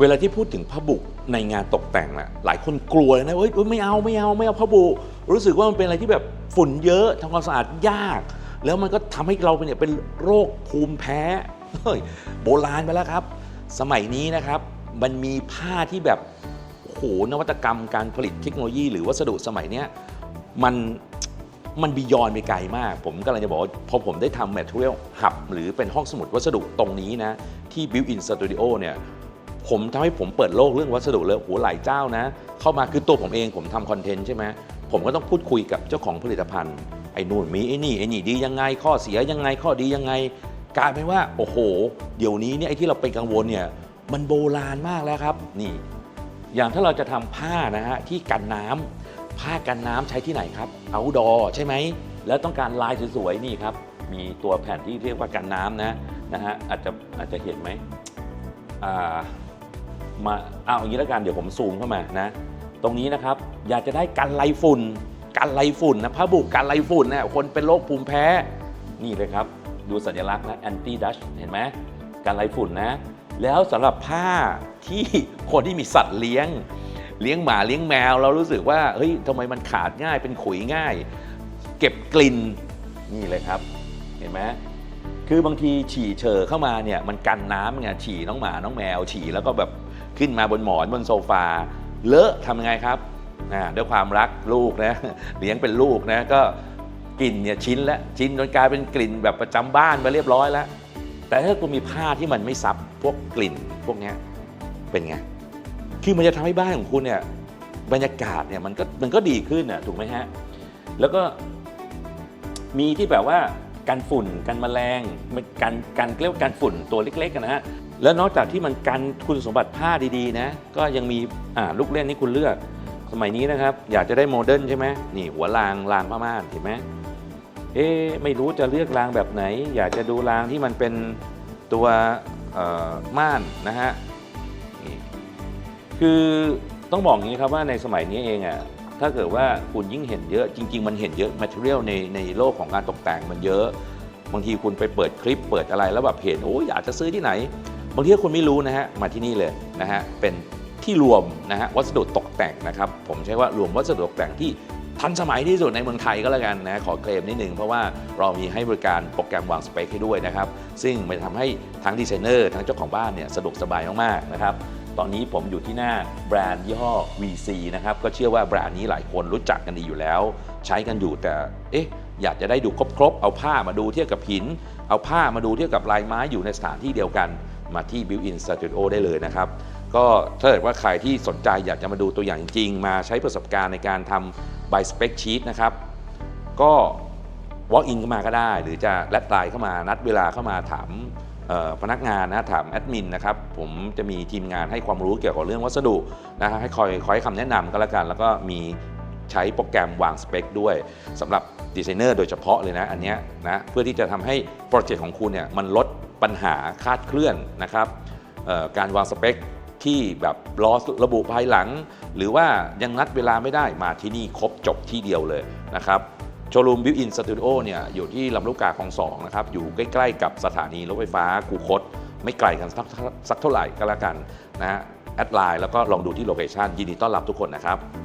เวลาที่พูดถึงผ้าบุในงานตกแต่งน่ะหลายคนกลัวเลยนะเฮ้ยไม่เอาไม่เอาไม่เอาผ้าบุ รู้สึกว่ามันเป็นอะไรที่แบบฝุ่นเยอะทำความสะอาดยาก แล้วมันก็ทำให้เราเป็นเนี่ยเป็นโรคภูมิแพ้เฮ้ยโบราณไปแล้วครับ สมัยนี้นะครับมันมีผ้าที่แบบโหนวัตกรรมการผลิตเทคโนโลยี หรือวัสดุสมัยเนี้ยมันมันบียอนไปไกลมาก ผมกำลังจะบอกว่าพอผมได้ทำ Material Hub หรือเป็นห้องสมุดวัสดุตรงนี้นะ ที่ Built-in Studio เนี่ย ผมทำให้ผมเปิดโลกเรื่องวัสดุเลยโอ้โหหลายเจ้านะ เข้ามาคือตัวผมเองผมทำคอนเทนต์ใช่ไหมผมก็ต้องพูดคุยกับเจ้าของผลิตภัณฑ์ไอ้นู่นมีไอ้นี่ไอ้นี่ดียังไง ข้อเสียยังไงข้อดียังไงกลายเป็นว่าโอ้โห เดี๋ยวนี้เนี่ยไอ้ที่เราเป็นกังวลเนี่ยมันโบราณมากแล้วครับนี่ อย่างถ้าเราจะทำผ้านะฮะที่กันน้ำผ้ากันน้ำใช้ที่ไหนครับเอาดอใช่ไหมแล้วต้องการลายสวยๆนี่ครับมีตัวแผ่นที่เรียกว่ากันน้ำนะนะฮะอาจจะอาจจะเห็นไหมอ่า มาเอาอย่างนี้แล้วกันเดี๋ยวผมซูมเข้ามานะ ตรงนี้นะครับอยากจะได้กันไรฝุ่น กันไรฝุ่นนะผ้าบุกกันไรฝุ่นนะคนเป็นโรคภูมิแพ้ นี่เลยครับ ดูสัญลักษณ์นะ anti dust เห็นไหมกันไรฝุ่นนะ แล้วสำหรับผ้าที่คนที่มีสัตว์เลี้ยง เลี้ยงหมาเลี้ยงแมว เรารู้สึกว่าเฮ้ยทำไมมันขาดง่ายเป็นขุยง่าย เก็บกลิ่นนี่เลยครับ เห็นไหมคือบางทีฉี่เชอเข้ามาเนี่ยมันกันน้ำไงฉี่น้องหมาน้องแมวฉี่แล้วก็แบบ ขึ้นมาบนหมอนบนโซฟา เลอะทำยังไงครับอ่าด้วยความรักลูกนะเลี้ยงเป็นลูกนะก็กลิ่นเนี่ยชิ้นและชิ้นจนกลายเป็นกลิ่นแบบประจำบ้านไปเรียบร้อยแล้ว แต่ถ้าคุณมีผ้าที่มันไม่ซับพวกกลิ่นพวกนี้เป็นไงคือมันจะทำให้บ้านของคุณเนี่ยบรรยากาศเนี่ยมันก็มันก็ดีขึ้นน่ะถูกไหมฮะแล้วก็มีที่แบบว่ากันฝุ่นกันแมลงกันกันเรียกว่ากันฝุ่นตัวเล็กๆนะฮะ แล้วนอกจากที่มันกันคุณสมบัติผ้าดีๆนะ ก็ยังมีอ่าลูกเล่นที่คุณเลือก สมัยนี้นะครับ อยากจะได้โมเดิร์นใช่ไหมนี่หัวรางรางผ้าม่านเห็นไหมเอ๊ไม่รู้จะเลือกรางแบบไหน อยากจะดูรางที่มันเป็นตัวม่านนะฮะนี่คือต้องบอกอย่างนี้ครับว่าในสมัยนี้เองอะ่ะถ้าเกิดว่าคุณยิ่งเห็นเยอะจริง ๆ มันเห็นเยอะ material ในในโลกของการตกแต่งมันเยอะ บางทีคุณไปเปิดคลิปเปิดอะไรแล้วแบบเห็นโอ้ยอยากจะซื้อที่ไหน บางทีคุณไม่รู้นะฮะมาที่นี่เลยนะฮะเป็นที่รวมนะฮะวัสดุตกแต่งนะครับผมใช้ว่ารวมวัสดุตกแต่งที่ทันสมัยที่สุดในเมืองไทยก็แล้วกันนะขอเคลมนิดนึงเพราะว่าเรามีให้บริการโปรแกรมวางสเปคให้ด้วยนะครับ ซึ่งมันทำให้ทั้งดีไซเนอร์ทั้งเจ้าของบ้านเนี่ยสะดวกสบายมากๆนะครับตอนนี้ผมอยู่ที่หน้าแบรนด์ยี่ห้อ VC นะครับก็เชื่อว่าแบรนด์นี้หลายคนรู้จักกันดีอยู่แล้ว ใช้กันอยู่แต่เอ๊ะอยากจะได้ดูครบๆ เอาผ้ามาดูเทียบกับหิน เอาผ้ามาดูเทียบกับลายไม้อยู่ในสถานที่เดียวกัน มาที่ Built-in Studio ได้เลยนะครับ ก็ถ้าเกิดว่าใครที่สนใจอยากจะมาดูตัวอย่างจริง มาใช้ประสบการณ์ในการทำ by spec sheet นะครับ ก็ walk in เข้ามาก็ได้ หรือจะแลดไลน์เข้ามานัดเวลาเข้ามาถามพนักงานนะถามแอดมินนะครับผมจะมีทีมงานให้ความรู้เกี่ยวกับเรื่องวัสดุนะฮะให้คอยคอยคำแนะนำก็แล้วกัน แล้วก็มีใช้โปรแกรมวางสเปคด้วยสำหรับดีไซเนอร์โดยเฉพาะเลยนะอันเนี้ยนะเพื่อที่จะทำให้โปรเจกต์ของคุณเนี่ยมันลด ปัญหาคาดเคลื่อนนะครับการวางสเปคที่แบบรอระบุภายหลัง หรือว่ายังนัดเวลาไม่ได้มาที่นี่ครบจบที่เดียวเลยนะครับโชว์รูมบิวอินสตูดิโอเนี่ยอยู่ที่ลำลูกกาคลองสองนะครับอยู่ใกล้ๆกับสถานีรถไฟฟ้าคูคต ไม่ไกลกันสักสักเท่าไหร่ก็แล้วกันนะฮะแอดไลน์แล้วก็ลองดูที่โลเคชันยินดีต้อนรับทุกคนนะครับ